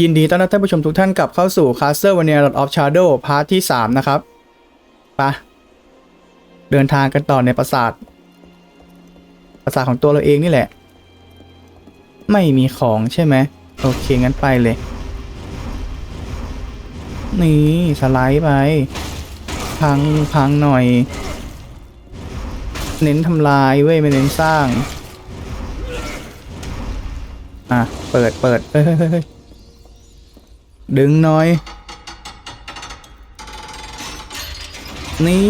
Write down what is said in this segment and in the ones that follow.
ยินดีต้อนรับท่านผู้ชมทุกท่านกลับเข้าสู่ Castle v a n i a Lord of Shadow พาร์ทที่ 3 นะครับปะเดินทางกันต่อในปราสาท ปราสาทของตัวเราเองนี่แหละ ไม่มีของใช่ไหม โอเค งั้นไปเลย นี่ สไลด์ไป พังพังหน่อย เน้นทำลายเว้ย ไม่เน้นสร้าง อะ เปิดเปิดเฮ้ยเฮ้ยเฮ้ยเฮ้ย ดึงหน่อย นี่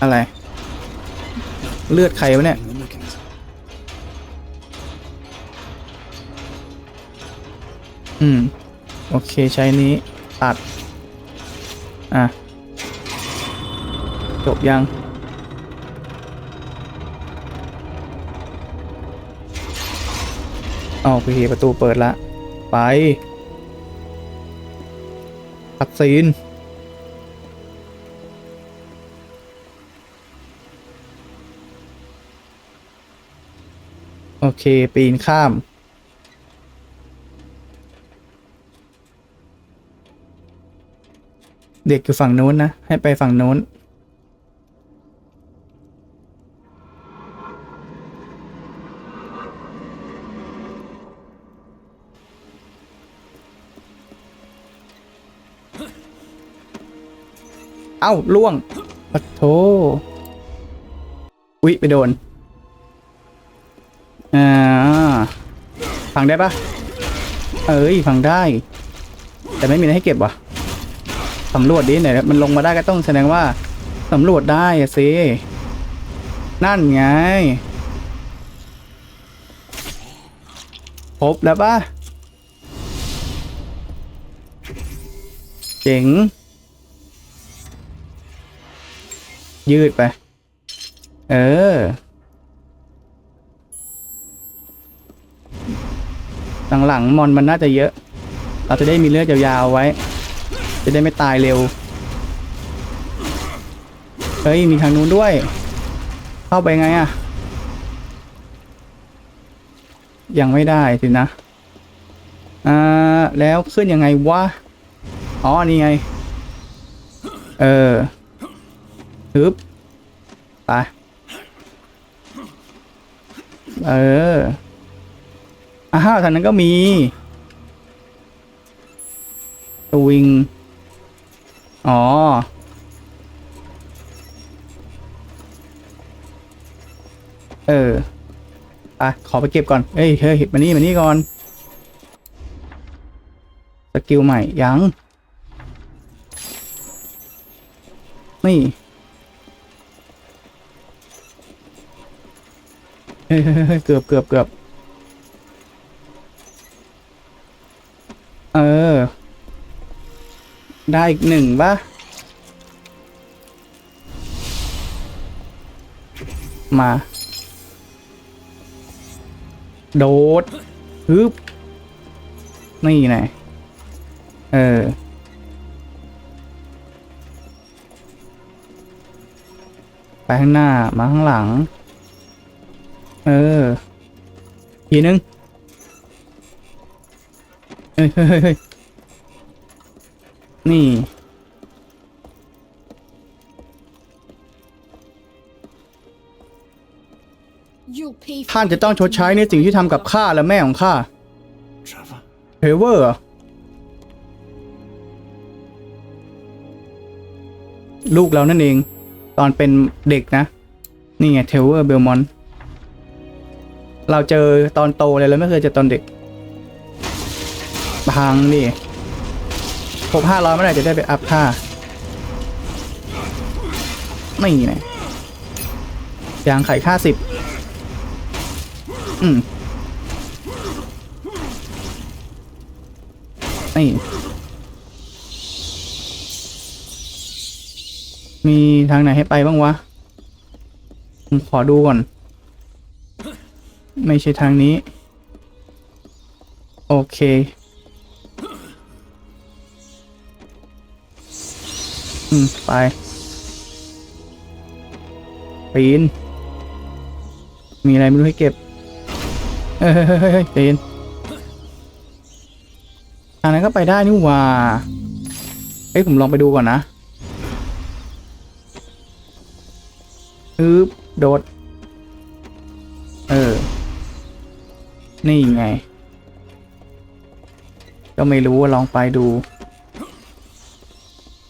อะไร เลือดใครวะเนี่ย อืม โอเคใช้นี้ ตัด อะ จบยัง เอาโอเคประตูเปิดละ ไปตัดซีนโอเค ปีนข้าม เด็กอยู่ฝั่งนู้นนะ ให้ไปฝั่งนู้น เอ้าล่วงปะโถอุ๊ยไปโดนอ่าพังได้ปะเอ้ยพังได้ แต่ไม่มีอะไรให้เก็บว่ะสำรวจดิไหนมันลงมาได้ก็ต้องแสดงว่าสำรวจได้อะสินั่นไง พบแล้วปะเจ๋ง ยืดไป เออ หลังๆมอนมันน่าจะเยอะ เราจะได้มีเลือดยาวๆไว้ จะได้ไม่ตายเร็ว เฮ้ย มีทางนู้นด้วย เข้าไปไงอะยังไม่ได้สินะ อ่า แล้วขึ้นยังไงวะ อ๋อ นี่ไง เออ ฮึบไปเอออ้าวทางนั้นก็มีสวิง อ๋อ เออไปขอไปเก็บก่อน เอ้ย เฮ้ย มานี่ มานี่ก่อน สกิลใหม่ ยัง นี่ ฮ้ยเฮ้ยเฮ้ยเกือบเกือบเกือบเออ ได้อีกหนึ่งปะมา โดดฮึบนี่ไงเออ ไปข้างหน้า มาข้างหลัง เออ ทีนึงเฮ้ยเฮ้ยเฮ้ยเฮ้ยนี่ You'll pay for ท่านจะต้องชดใช้ในสิ่งที่ทำกับข้าและแม่ของข้า Trevor? เทเวอร์เหรอลูกเรานั่นเอง ตอนเป็นเด็กนะ นี่ไงเทเวอร์เบลมอน เราเจอตอนโตเลยเราไม่เคยเจอตอนเด็กพังดิครบห้าร้อยเมื่อไหร่จะได้ไปอัพค่าไม่ไงยางไข่ค่าสิบอืมนี่มีทางไหนให้ไปบ้างวะผมขอดูก่อน ไม่ใช่ทางนี้ โอเค อืม ไปปีนมีอะไรไม่รู้ให้เก็บ เฮ้ยเฮ้ยเฮ้ยเฮ้ยเฮ้ยใจเย็นทางนั้นก็ไปได้นี่ว่า เอ้ยผมลองไปดูก่อนนะอึบโดด นี่ไง ก็ไม่รู้ลองไปดู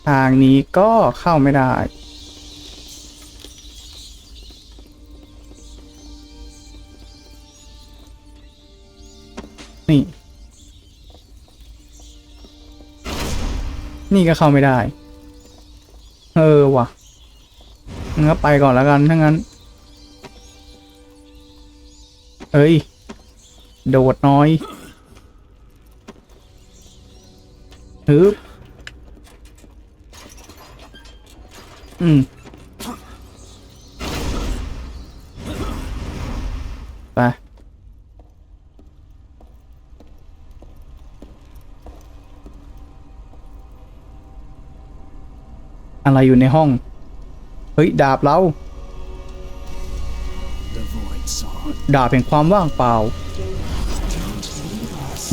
ทางนี้ก็เข้าไม่ได้ นี่ นี่ก็เข้าไม่ได้ เออว่ะงั้นก็ไปก่อนแล้วกันถ้างั้น เอ้ย โดดน้อยฮึบอืมไปอะไรอยู่ในห้อง เฮ้ย ดาบเรา ดาบแห่งความว่างเปล่า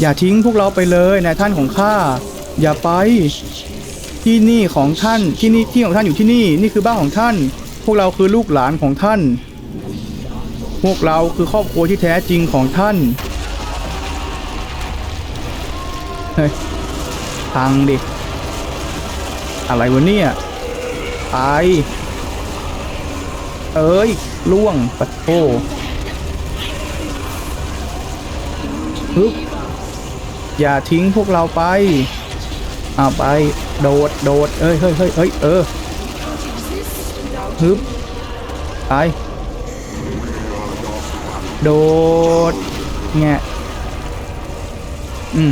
อย่าทิ้งพวกเราไปเลยนายท่านของข้าอย่าไป ที่นี่ของท่านที่นี่ที่ของท่านอยู่ที่นี่นี่คือบ้านของท่าน พวกเราคือลูกหลานของท่าน พวกเราคือครอบครัวที่แท้จริงของท่านเฮ้ยพังดิอะไรวะเนี่ยไปเอ้ยล่วงปะโถฮึบ อย่าทิ้งพวกเราไปเอาไป โดด โดด เอ้ยเฮ้ยเฮ้ยเฮ้ย เออฮึบไป โดดแงะอืม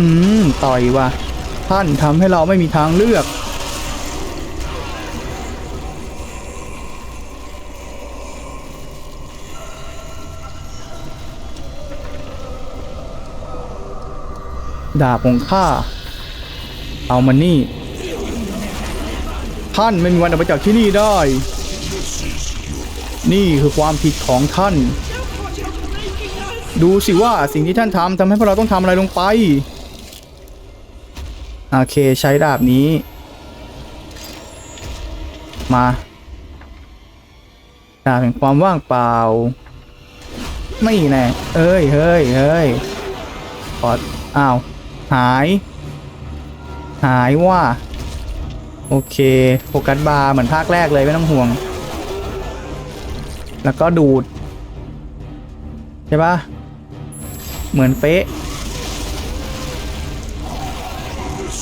อืม ต่อยว่ะ ท่านทำให้เราไม่มีทางเลือก ดาบของข้า เอามันนี่ ท่านไม่มีวันออกไปจากที่นี่ได้ นี่คือความผิดของท่าน ดูสิว่าสิ่งที่ท่านทำทำให้พวกเราต้องทำอะไรลงไป โอเคใช้ดาบนี้ มาดาบแห่งความว่างเปล่า ไม่แน่เอ้ย เฮ้ย เฮ้ย ขอ อ้าว หาย หายว่า โอเคโฟกัสบาร์เหมือนภาคแรกเลยไม่ต้องห่วง แล้วก็ดูด ใช่ปะเหมือนเป๊ะ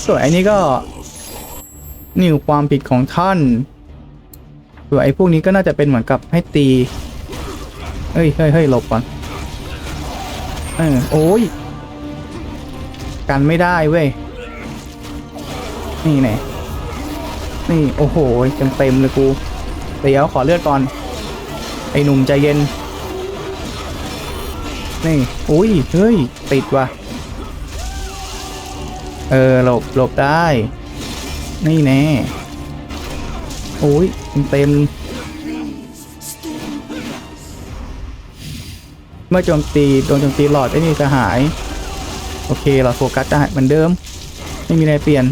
ส่วนไอ้นี่ก็นี่คือความผิดของท่านส่วนไอ้พวกนี้ก็น่าจะเป็นเหมือนกับให้ตี เฮ้ยเฮ้ยเฮ้ยหลบก่อนเออโอ้ย กันไม่ได้เว้ย นี่แน่นี่โอ้โหเต็มเต็มเลยกูเดี๋ยวขอเลือดก่อน ไอ้หนุ่มใจเย็น นี่อุ้ยเฮ้ย ติดว่ะ เออหลบหลบได้ นี่แน่โอ้ยเต็มเมื่อโจมตีโดนโจมตีหลอดไอ้นี่จะหาย โอเคหลอดโฟกัสจะหายเหมือนเดิม ไม่มีอะไรเปลี่ยน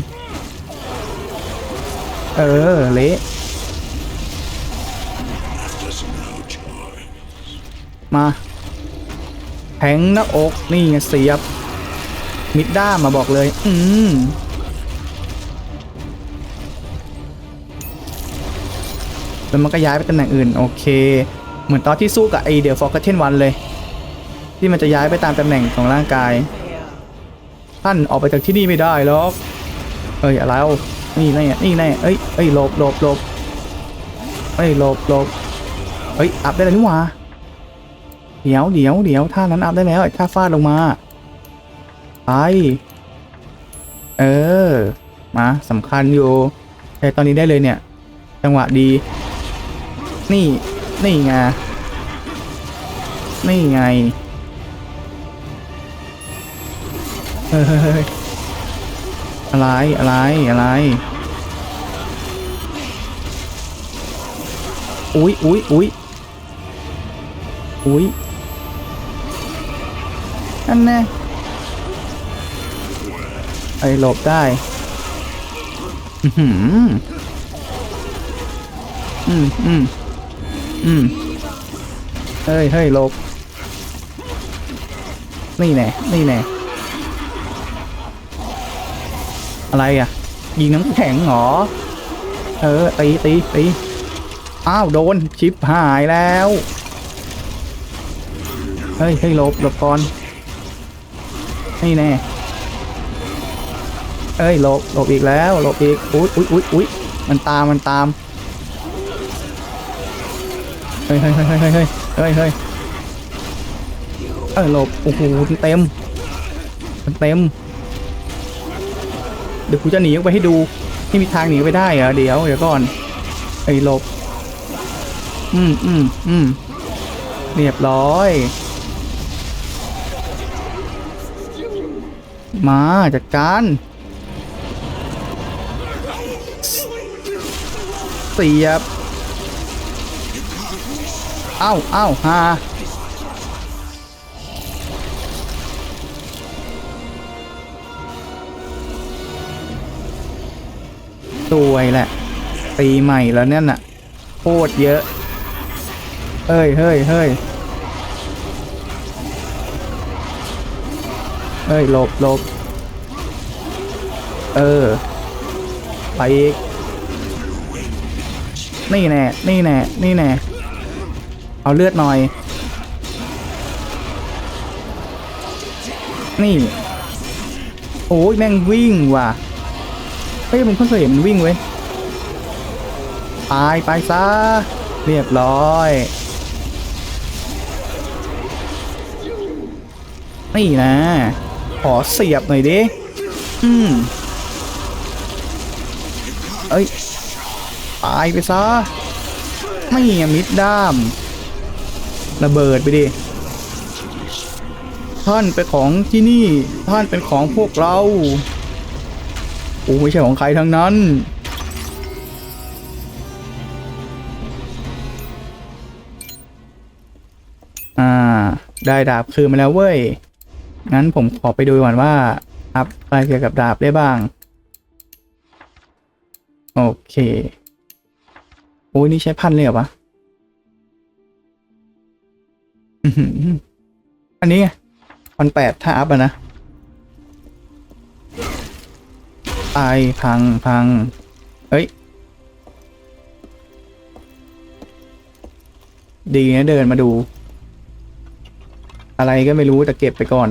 เออ เละมาแทงหน้าอกนี่เสียบ มิดด้ามมาบอกเลย อืมแล้วมันก็ย้ายไปตำแหน่งอื่น โอเค เหมือนตอนที่สู้กับไอเดียฟอร์กเทนวันเลย ที่มันจะย้ายไปตามตำแหน่งของร่างกาย ท่านออกไปจากที่นี่ไม่ได้หรอกเอ้ยอะไรเอานี่แน่นี่แน่เอ้ยเอ้ยหลบหลบหลบเอ้ยหลบหลบเอ้ยอัพได้แล้วนี่หว่าเดี๋ยวเดี๋ยวเดี๋ยวท่านั้นอัพได้แล้วท่าฟาดลงมาไปเออมาสำคัญอยู่ใช้ตอนนี้ได้เลยเนี่ย จังหวะดี นี่นี่ไงนี่ไง เฮ้ยอะไร อะไร อะไร อุ๊ยอุ๊ยอุ๊ยอุ๊ยนั่นแน่ไอ้หลบได้ อือหืออืมอืมอืมเฮ้ยเฮ้ยหลบ นี่แน่นี่แน่ อะไรอะ ยิงน้ำแข็งหรอ เออตีตีตีอ้าว โดน ชิปหายแล้ว เฮ้ยให้ยหลบหลบก่อนนี่แน่ เอ้ยหลบหลบอีกแล้วหลบอีก อุ๊ยอุ๊ยอุ๊ยอุ๊ยมันตามมันตาม เฮ้ยเฮ้ยเฮ้ยเฮ้ยเฮ้ยเฮ้ยเฮ้ยเอ้ยหลบ โอ้โหเต็ม มันเต็ม เดี๋ยวกูจะหนีออกไปให้ดูไม่มีทางหนีไปได้เหรอเดี๋ยวเดี๋ยวก่อนไอ้หลบ อืมอืมอืมเรียบร้อย มาจัดการเสียบ เอ้าเอ้าฮา สวยแหละปีใหม่แล้วเนี่ยน่ะโคตรเยอะ เฮ้ยเฮ้ยเฮ้ยเฮ้ยหลบหลบเออ ไปอีก นี่แน่ นี่แน่ นี่แน่ เอาเลือดหน่อย นี่ โอ้ยแม่งวิ่งว่ะ เฮ้ยมันเพิ่งเคยเห็นมันวิ่งเว้ยตายไปซะเรียบร้อยนี่นะ ขอเสียบหน่อยดิ อืมเอ้ย ตายไปซะ ไม่อะมิดด้าม ระเบิดไปดิ ท่านเป็นของที่นี่ ท่านเป็นของพวกเรา โอ้ไม่ใช่ของใครทั้งนั้น อ่า ได้ดาบคืนมาแล้วเว้ย งั้นผมขอไปดูก่อนว่า อัพอะไรเกี่ยวกับดาบได้บ้าง โอเค โอ้ยนี่ใช้พันเลยเหรอวะอือหืออันนี้พันแปดถ้าอัพอะนะ ตายพังพังเฮ้ย ดีนะเดินมาดู อะไรก็ไม่รู้แต่เก็บไปก่อน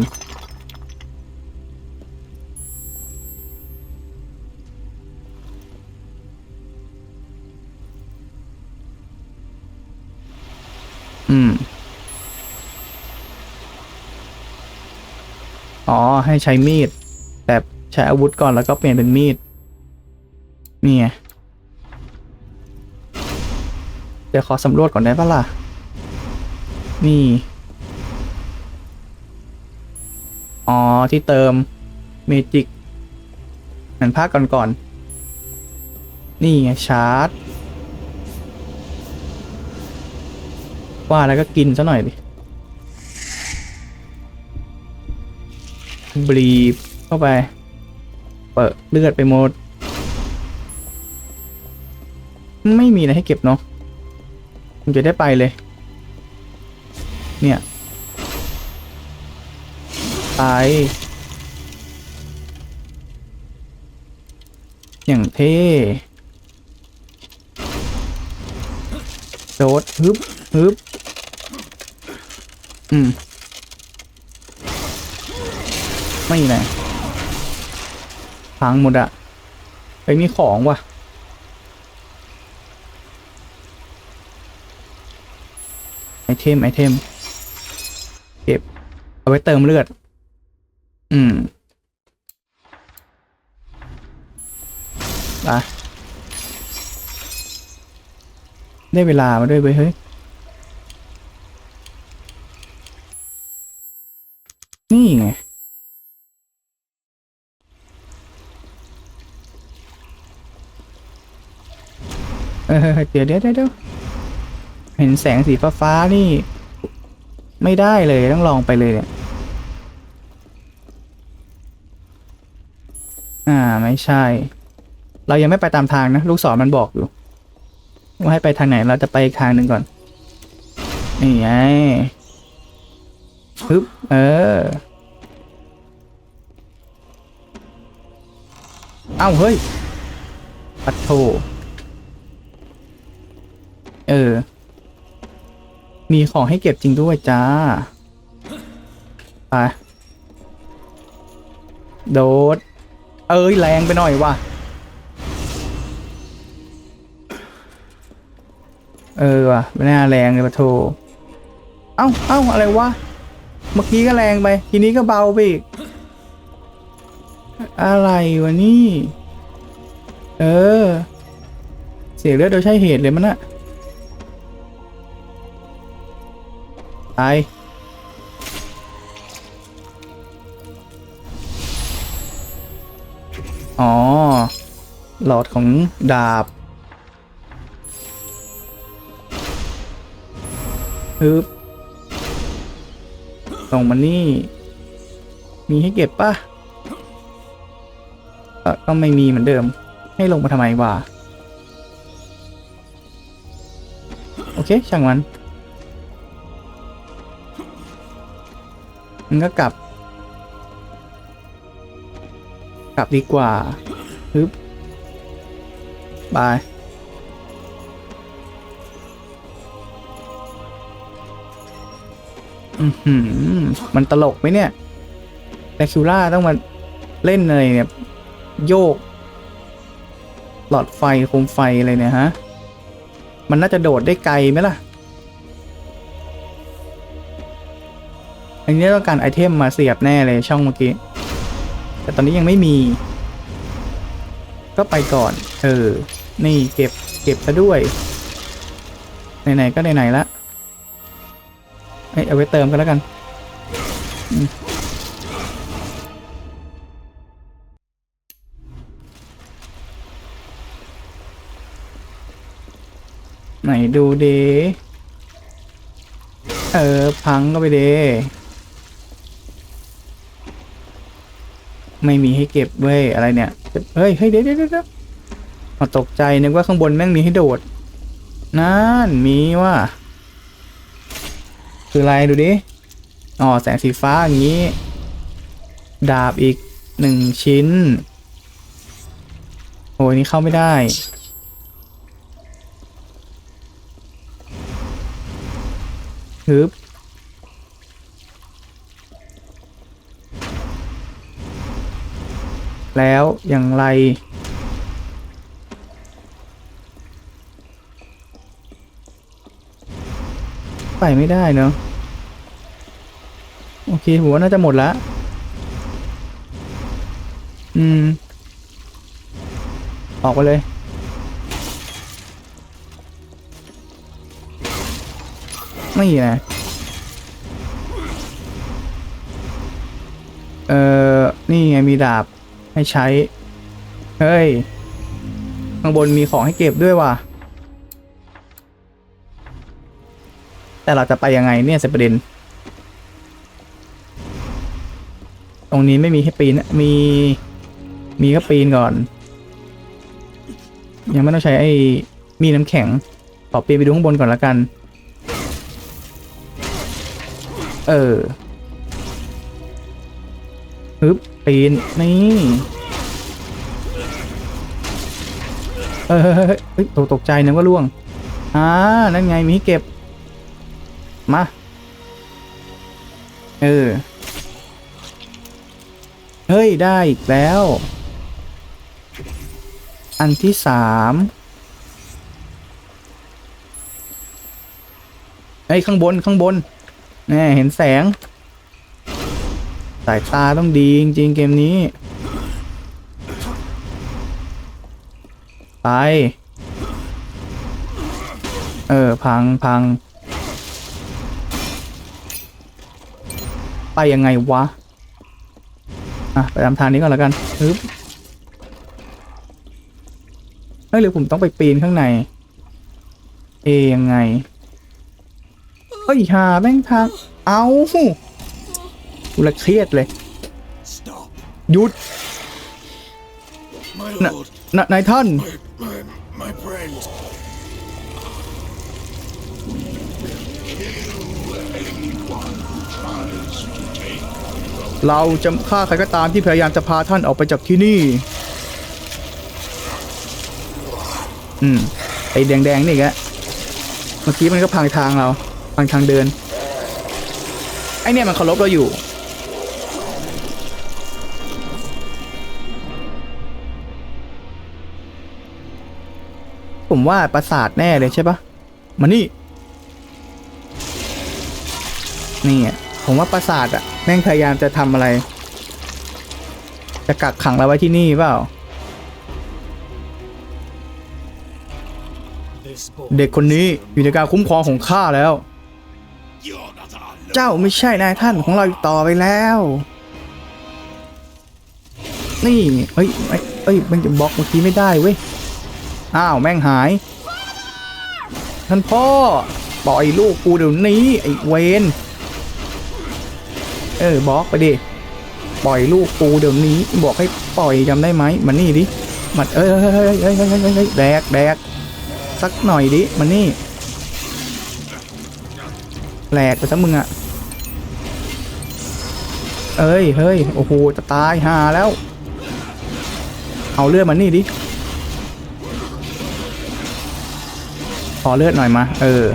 อืม อ๋อ ให้ใช้มีด แต่ ใช้อาวุธก่อนแล้วก็เปลี่ยนเป็นมีดนี่ไงเดี๋ยวขอสำรวจก่อนได้ปะล่ะ นี่ อ๋อ ที่เติมเมจิกเหมือนภาคก่อนๆ นี่ไงชาร์จ ว่าแล้วก็กินซะหน่อยดิ บลีบเข้าไป เปิดเลือดไปหมด ไม่มีอะไรให้เก็บเนาะผมจะได้ไปเลย เนี่ยไปอย่างเท่โดดฮึบฮึบอืม ไม่นะ พังหมดอะไปมีของว่ะ ไอเทม ไอเทม เก็บ เอาไว้เติมเลือด อืมไปได้เวลามาด้วยเว้ยเฮ้ย นี่ไง เดี๋ยวเดี๋ยวเดี๋ยวเดี๋ยวเห็นแสงสีฟ้าฟ้าๆนี่ ไม่ได้เลยต้องลองไปเลยเนี่ยอ่าไม่ใช่ เรายังไม่ไปตามทางนะ ลูกศรมันบอกอยู่ว่าให้ไปทางไหนเราจะไปทางหนึ่งก่อนนี่ไงปึ๊บเออเอ้าเฮ้ยปัดโท เออ มีของให้เก็บจริงด้วยจ้า ไป โดด เอ้ย แรงไปหน่อยว่ะ เออว่ะไม่น่าแรงเลยปะโท เอ้าเอ้าอะไรวะ เมื่อกี้ก็แรงไป ทีนี้ก็เบาไปอีก อะไรวะนี่ เออ เสียเลือดโดยใช่เหตุเลยมันอะ ตายอ๋อ หลอดของดาบฮึบส่งมานี่ มีให้เก็บปะก็ก็ไม่มีเหมือนเดิม ให้ลงมาทำไมวะ โอเค ช่างมัน มันก็กลับ กลับดีกว่าฮึบบายอือหือมันตลกไหมเนี่ยแดคิวล่าต้องมาเล่นอะไรเนี่ย โยก หลอดไฟโคมไฟอะไรเนี่ยฮะ มันน่าจะโดดได้ไกลไหมล่ะ อันนี้ต้องการไอเทมมาเสียบแน่เลยช่องเมื่อกี้ แต่ตอนนี้ยังไม่มี ก็ไปก่อน เออ นี่เก็บเก็บซะด้วย ไหนๆก็ไหนๆละเอ้ยเอาไว้เติมกันแล้วกันไหนดูเดเออ พังก็ไปเด ไม่มีให้เก็บเว้ยอะไรเนี่ย เฮ้ยเฮ้ยเดี๋ยวเดี๋ยวเดี๋ยวมาตกใจนึกว่าข้างบนแม่งมีให้โดด นั่นมีว่ะคืออะไรดูดิ อ๋อแสงสีฟ้าอย่างนี้ ดาบอีกหนึ่งชิ้น โอ้ยนี่เข้าไม่ได้ฮึบ แล้วอย่างไร ไปไม่ได้เนอะโอเคผมว่าน่าจะหมดละอืม ออกไปเลย ไม่นะ เออนี่ไงมีดาบ ให้ใช้ เฮ้ย ข้างบนมีของให้เก็บด้วยว่ะ แต่เราจะไปยังไงเนี่ยสิประเด็น ตรงนี้ไม่มีให้ปีน มี มีก็ปีนก่อน ยังไม่ต้องใช้ไอ้มีน้ำแข็ง ขอปีนไปดูข้างบนก่อนละกัน เออฮึบ ปีนนี่เออเฮ้ยตกตกใจนึกว่าล่วง อ่า นั่นไงมีเก็บ มา เออ เฮ้ย ได้อีกแล้ว อันที่สามเฮ้ยข้างบนข้างบนแน่เห็นแสง สายตาต้องดีจริงๆเกมนี้ ไป เออ พังพัง ไปยังไงวะ อะ ไปตามทางนี้ก่อนแล้วกันฮึบเฮ้ยหรือผมต้องไปปีนข้างใน เอยังไงเฮ้ยหาแม่งทาง เอา กูละเครียดเลย Stop. หยุด My นะ lord. นะนายท่าน My, my, my friend. เราจะฆ่าใครก็ตามที่พยายามจะพาท่านออกไปจากที่นี่ อืม ไอ้แดงๆ นี่อีกแกเมื่อกี้มันก็พังทางเรา พังทางเดิน ไอ้เนี่ยมันเคารพเราอยู่ ผมว่าประสาทแน่เลยใช่ปะมานี่ นี่อะผมว่าประสาทอะแม่งพยายามจะทำอะไร จะกักขังเราไว้ที่นี่เปล่า เด็กคนนี้อยู่ในการคุ้มครองของข้าแล้ว เจ้าไม่ใช่นายท่านของเราต่อไปแล้ว นี่เฮ้ยเอ้ยเอ้ยมันจะบล็อกเมื่อกี้ไม่ได้เว้ย อ้าวแม่งหาย ท่านพ่อ ปล่อยลูกกูเดี๋ยวนี้ ไอ้เวนเออบล็อกไปดิ ปล่อยลูกกูเดี๋ยวนี้ บอกให้ปล่อยจำได้ไหมมันนี่ดิ มันเอ้ยเอ้ยเอ้ยเอ้ยเอ้ยแดกแดกสักหน่อยดิมันนี่แหลกไปซะมึงอะเอ้ย เฮ้ย โอ้โห จะตายหาแล้ว เอาเลือดมานี่ดิ อเลือดหน่อยมา เออ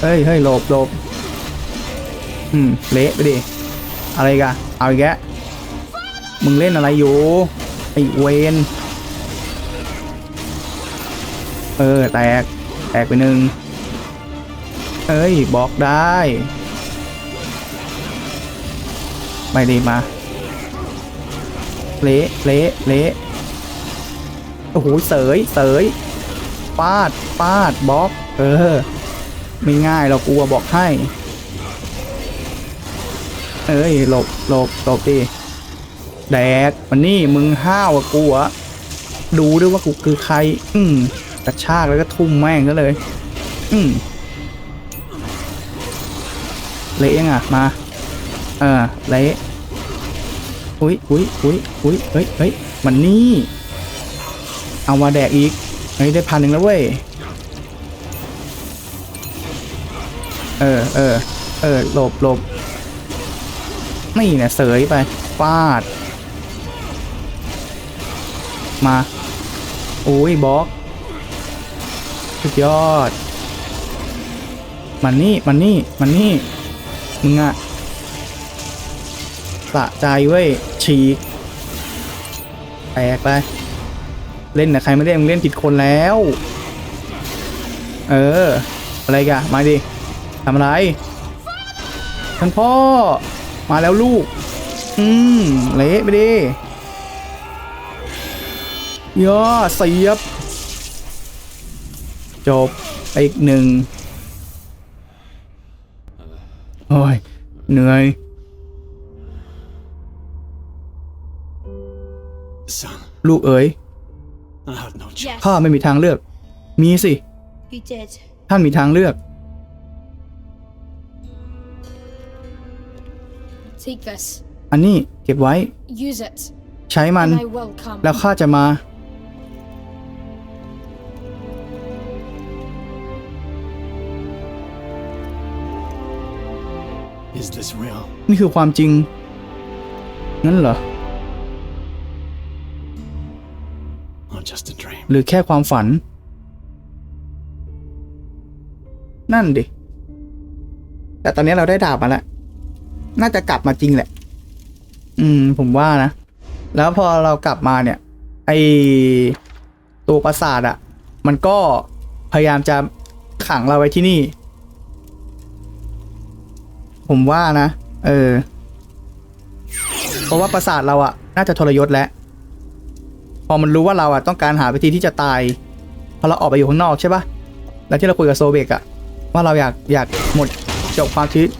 เฮ้ยเฮ้ยหลบหลบอืม เละไปดิ อะไรกะเอาอีกแกะมึงเล่นอะไรอยู่ ไอ้เวนเออ แตก แตกไปหนึ่งเอ้ย บอกได้ไปดีมา เละ เละ เละ โอ้โห เสย เสย ปาดปาดบล็อกเออ ไม่ง่ายเรากลัวบอกให้ เอ้ยหลบหลบหลบดิแดกมันนี่มึงห้าวกูอะดูด้วยว่ากูคือใคร อืมกระชากแล้วก็ทุ่มแม่งก็เลย อืมเละยังอะมา เออเละอุ้ยอุ้ยอุ้ยอุ้ยเฮ้ยเฮ้ยมันนี่ เอามาแดกอีก ฮ้ยได้พันหนึ่งแล้วเว้ย เออเออเออหลบหลบนี่เนี่ยเสยไปฟาด มาโอ้ยบล็อกสุดยอด มันนี่มันนี่มันนี่ มึงอะสะใจเว้ยฉีกแตกไป เล่นนะใครไม่เล่นมึงเล่นผิดคนแล้ว เออ อะไรกะมาดิทำอะไรท่านพ่อ มาแล้วลูก อืมเละไปดิย่อเสียบ จบไปอีกหนึ่งโอ้ย เหนื่อย Son, ลูกเอ๋ย I had no choice. Yes, ข้าไม่มีทางเลือก มีสิ you did. ท่านมีทางเลือก Take this. อันนี้เก็บไว้ Use it. ใช้มัน And I will come. แล้วข้าจะมา Is this real? นี่คือความจริง งั้นเหรอ หรือแค่ความฝัน นั่นดิ แต่ตอนนี้เราได้ดาบมาแล้ว น่าจะกลับมาจริงแหละ อืม ผมว่านะ แล้วพอเรากลับมาเนี่ย ไอตัวปราสาทอะมันก็พยายามจะขังเราไว้ที่นี่ ผมว่านะ เออ เพราะว่าปราสาทเราอะน่าจะทรยศแล้ว พอมันรู้ว่าเราอะต้องการหาวิธีที่จะตายพอเราออกไปอยู่ข้างนอกใช่ปะแล้วที่เราคุยกับโซเบกอะว่าเราอยากอยากหมดจบความชีวิต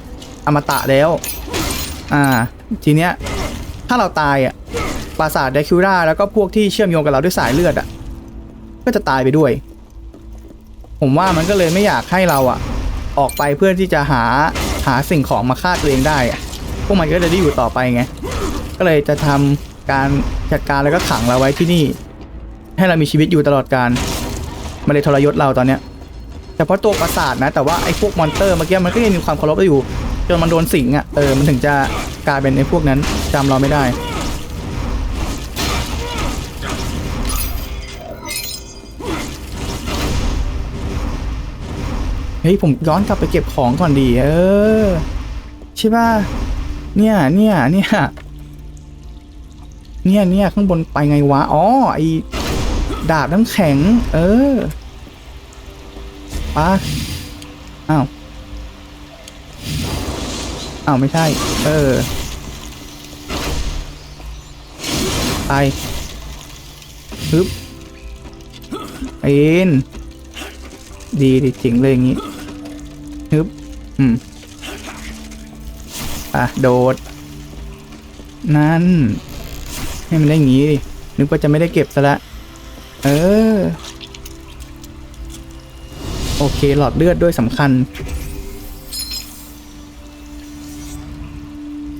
อมตะแล้ว อ่า ทีเนี้ยถ้าเราตายอะปราสาทเดคิวราแล้วก็พวกที่เชื่อมโยงกับเราด้วยสายเลือดอะก็จะตายไปด้วย ผมว่ามันก็เลยไม่อยากให้เราอะออกไปเพื่อที่จะหาหาสิ่งของมาฆ่าตัวเองได้อะพวกมันก็จะได้อยู่ต่อไปไงก็เลยจะทำ การจัดการแล้วก็ขังเราไว้ที่นี่ ให้เรามีชีวิตอยู่ตลอดการมันเลยทรยศเราตอนเนี้ยเฉพาะตัวปราสาทนะ แต่ว่าไอ้พวกมอนเตอร์เมื่อกี้มันก็ยังมีความเคารพเราอยู่จนมันโดนสิงอะ่ะเออมันถึงจะกลายเป็นไอ้พวกนั้นจำเราไม่ได้เฮ้ยผมย้อนกลับไปเก็บของก่อนดี เออ ใช่ป่ะเนี่ยเนี่ยเนี่ย เนี่ยเนี่ยข้างบนไปไงวะ อ๋อ ไอดาบน้ำแข็ง เออปะอ้าว อ้าว ไม่ใช่ เออ ไปฮึบเอ็นดีดีจริงเลยอย่างงี้ฮึบอืม อะ โดด นั่น ให้มันได้อย่างงี้ดินึกว่าจะไม่ได้เก็บซะละ เออ โอเคหลอดเลือดด้วยสำคัญ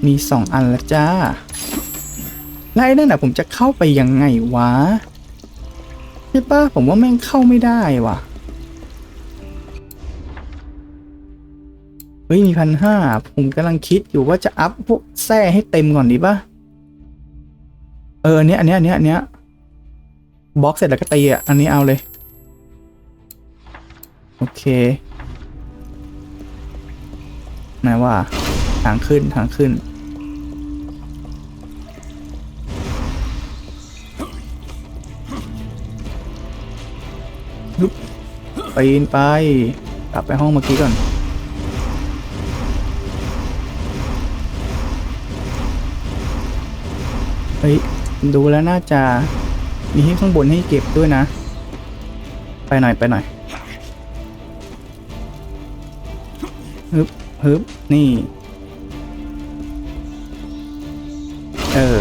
มีสองอันล้วจ้าแล้วไอ้นั่นน่ะผมจะเข้าไปยังไงวะใช่ปะผมว่าแม่งเข้าไม่ได้ว่ะ เฮ้ยมีพันห้าผมกำลังคิดอยู่ว่าจะอัพพวกแส้ให้เต็มก่อนดีปะ เอออันเนี้ยอันเนี้ยอันเนี้ยอันเนี้ยบล็อกเสร็จแล้วก็ตีอะ อันนี้เอาเลย โอเคไหนว่า ทางขึ้นทางขึ้น ลุกปีนไป กลับไปห้องเมื่อกี้ก่อนเฮ้ย ดูแล้วน่าจะมีให้ข้างบนให้เก็บด้วยนะ ไปหน่อยไปหน่อยฮึบฮึบนี่ เออ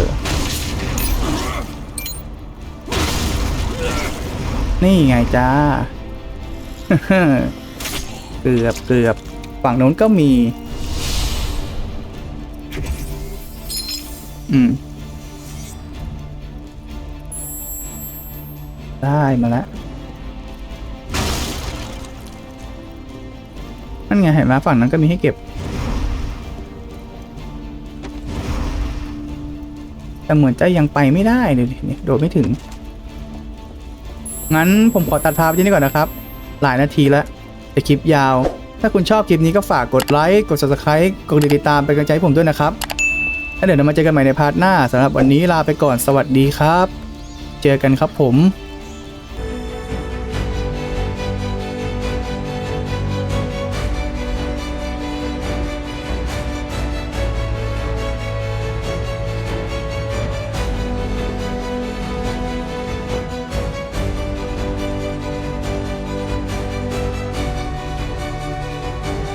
นี่ไงจ้า เกือบเกือบฝั่งโน้นก็มี อืม ได้มาแล้วนั่นไงเห็นไหมฝั่งนั้นก็มีให้เก็บ แต่เหมือนจะยังไปไม่ได้เลยนี่โดดไม่ถึง งั้นผมขอตัดภาพที่นี่ก่อนนะครับ หลายนาทีแล้วแต่คลิปยาว ถ้าคุณชอบคลิปนี้ก็ฝากกดไลค์ กด subscribe กดติดตามเป็นกำลังใจให้ผมด้วยนะครับ แล้วเดี๋ยวเรามาเจอกันใหม่ในพาร์ทหน้าสำหรับวันนี้ลาไปก่อนสวัสดีครับ เจอกันครับผม